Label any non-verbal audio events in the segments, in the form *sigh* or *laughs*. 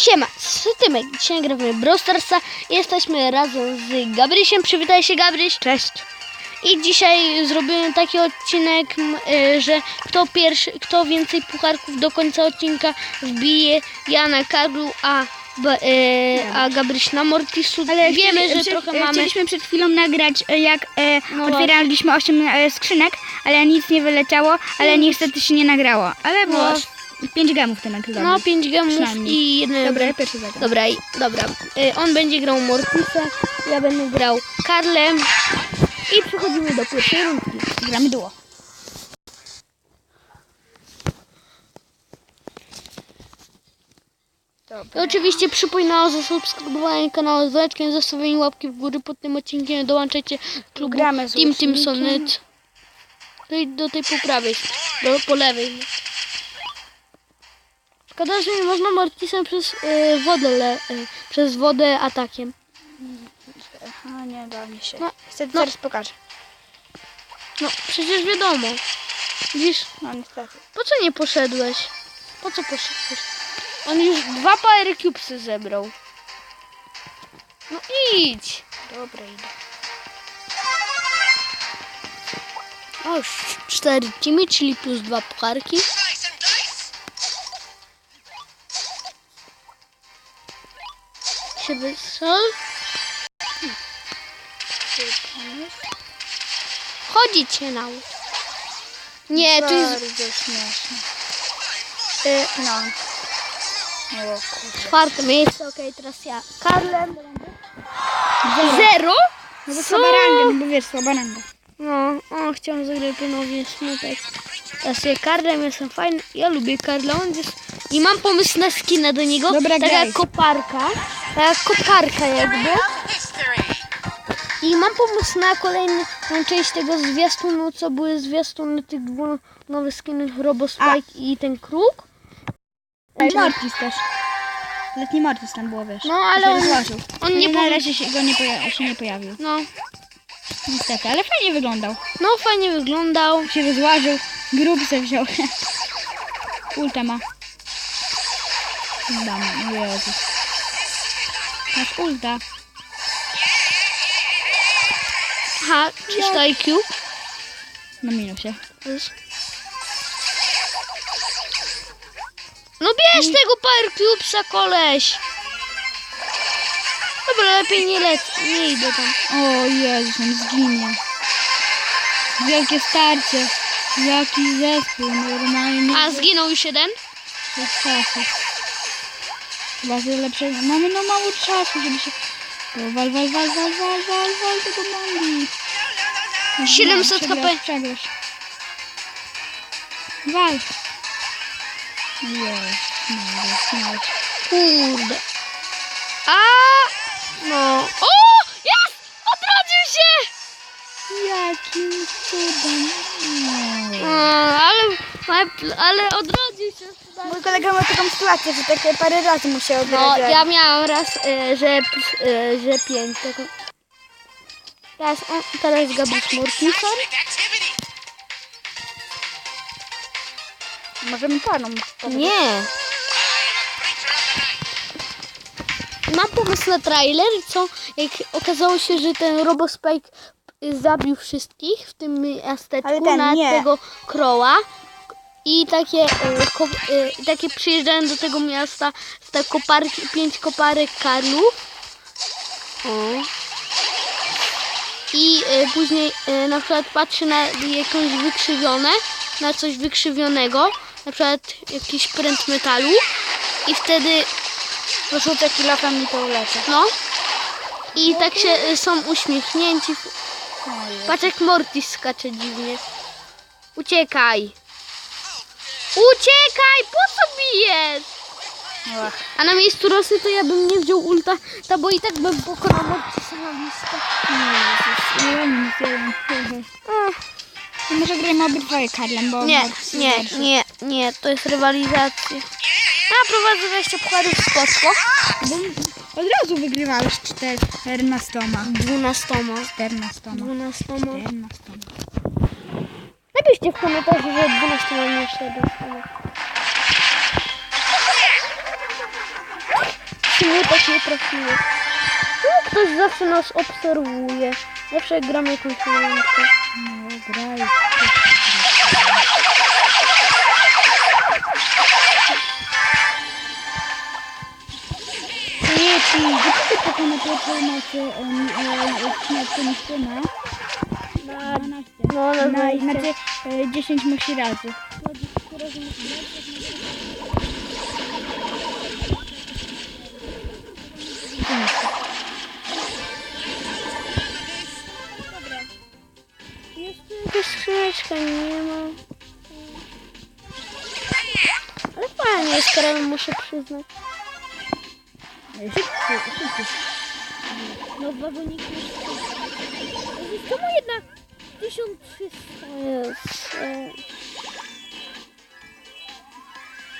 Siema, z Tymek. Dzisiaj gramy Brawl Starsa. Jesteśmy razem z Gabrysiem. Przywitaj się, Gabryś. Cześć. I dzisiaj zrobimy taki odcinek, y, że kto pierwszy, kto więcej pucharków do końca odcinka wbije. Ja na Karlu, a, y, a Gabryś na Mortisu. Ale Wiemy, że przed- trochę e, mamy. Chcieliśmy przed chwilą nagrać, e, jak e, No otwieraliśmy 8 e, skrzynek, ale nic nie wyleciało, ale niestety się nie nagrało. Ale było No. 5 gemów ten nagrał. No, 5 gemów i jeden. Dobra, ja pierwszy zagram. Dobra, i- dobra. Y, On będzie grał Mortisem, ja będę grał Karlem. I przechodzimy do pierwszej rundki. Gramy duo. I oczywiście przypominam o zasubskrybowaniu kanału z dzwoneczkiem, zostawieniu łapki w górę pod tym odcinkiem, dołączajcie do klubu Gramy z Team. Timsonet. Tutaj do tej po prawej, do, po lewej. Szkoda, że nie można Mortisem przez y, wodę, le, y, przez wodę atakiem. A nie da mi się. No, Chcę no. zaraz pokażę. No, przecież wiadomo. Widzisz, No niestety. po co nie poszedłeś? Po co poszedłeś? On już dwa Power Cubesy zebrał. No idź. Dobra, idę. O, już cztery teamy, czyli plus dwa pucharki. Się wysol. Chodzić się naucz. Nie, tu jest Bardzo śmieszne. y, No. O czwarte miejsce. Okej, teraz ja. Karlem. Zero? No to słaba ranga, no bo wiesz, słaba ranga. No, o, chciałam zagrać ponownie smutek. Ja sobie Karlem jestem fajny. Ja lubię Karla. On jest... I mam pomysł na skinę do niego. Dobra, tak graj. jak koparka. Jak koparka jakby. I mam pomysł na kolejną część tego zwiastunu, co były zwiastuny tych dwóch nowych skinów Robospike i ten kruk. Mortis też. Letni Mortis tam było, wiesz. No, ale on- on nie na razie się, go nie, poja- się nie pojawił. No, Niestety, ale fajnie wyglądał. no fajnie wyglądał. Się rozłożył, grób se wziął. *laughs* Ulta ma. Dam, Jezus. Masz ulta. Aha, czysto IQ. Na minusie. No bierz tego Power Cubesa, koleś. Dobra, lepiej nie lec, nie idę tam. O Jezus, on zginie. Wielkie starcie. Jaki zespół, normalnie. A, zginął już jeden? Bez czasu. Chyba, że lepsze... Mamy no mało czasu, żeby się... O, wal, wal, wal, wal, wal, wal, wal tego bombi. 700 przegrasz, HP. Przegrasz. Wal. Jest, śmiałeś. Kurde. A, no. O, jest! Odrodził się! Jakim cudem. A, ale, ale, ale odrodził. Mój kolega ma taką sytuację, że tak parę razy musiał No, ja miałam raz, y, że, y, że pięć. Tego. Teraz, o, teraz Gabriel Mortison. Możemy panom. Nie. Mam pomysł na trailer, co jak okazało się, że ten Robospike zabił wszystkich w tym miasteczku Ale ten na nie. tego Kroła. I takie, y, ko, y, takie przyjeżdżają do tego miasta z te koparki, pięć koparek karlów. O. I y, później y, na przykład patrzy na jakąś wykrzywione, na coś wykrzywionego, na przykład jakiś pręt metalu i wtedy, Porzucę kilofem i to ulecę. no, i tak się y, są uśmiechnięci. Patrz jak Mortis skacze dziwnie. Uciekaj! Uciekaj! Po co bijesz? A na miejscu Rosy to ja bym nie wziął ulta, ta bo i tak bym pokonał Mortisa na listę. jeden, jeden. Ach. To może grajmy obydwoje Karlem, bo... Nie, nie, nie, nie, to jest rywalizacja. Ja prowadzę 20 pucharów. Bo od razu wygrywałeś 14. 12. 14. 12. 14. Napiszcie w komentarzu, że 12 mam nie 14. Czemu tak nie trafiło? Czemu ktoś zawsze nas obserwuje? Zawsze gramy jakąś rękę. No, graj. Nie, ci. Dlaczego tylko na pierwszej nocy odcinek Konstyna? Na, 12. no, na, Na, na, znaczy e, 10 musi razy. Jakaś skrzyneczka, nie ma. Ale fajnie Karol, muszę przyznać. No wagonik jest... Czemu jednak 1300 jest?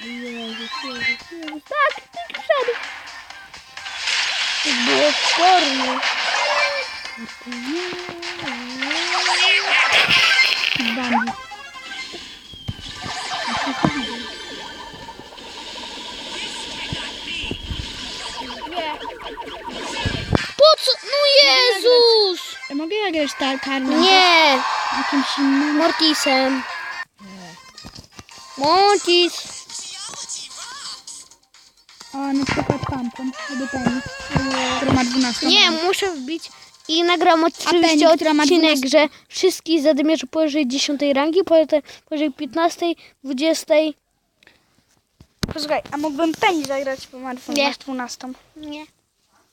Jezus, Jezus, Jezus. Tak, ty krzady. To było w formie. Bandit. Po co? No Jezus! Mogę ja grać tak karną? Nie! Jakimś innym? Mortisem. Mortis. O, na przykład tampon. Albo ten. Który ma 12. Nie, muszę wbić i nagram oczywiście która odcinek, 12. że wszystkich zadymierzy powyżej 10 rangi, potem powyżej 15, 20. Posłuchaj, a mógłbym Penny zagrać, bo ma Nie. 12. Nie.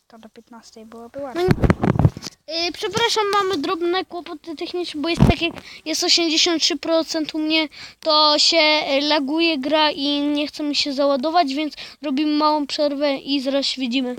To do 15 byłoby No ładnie. Yy, przepraszam, mamy drobne kłopoty techniczne, bo jest tak jak jest 83% u mnie, to się y, laguje gra i nie chce mi się załadować, więc robimy małą przerwę i zaraz się widzimy.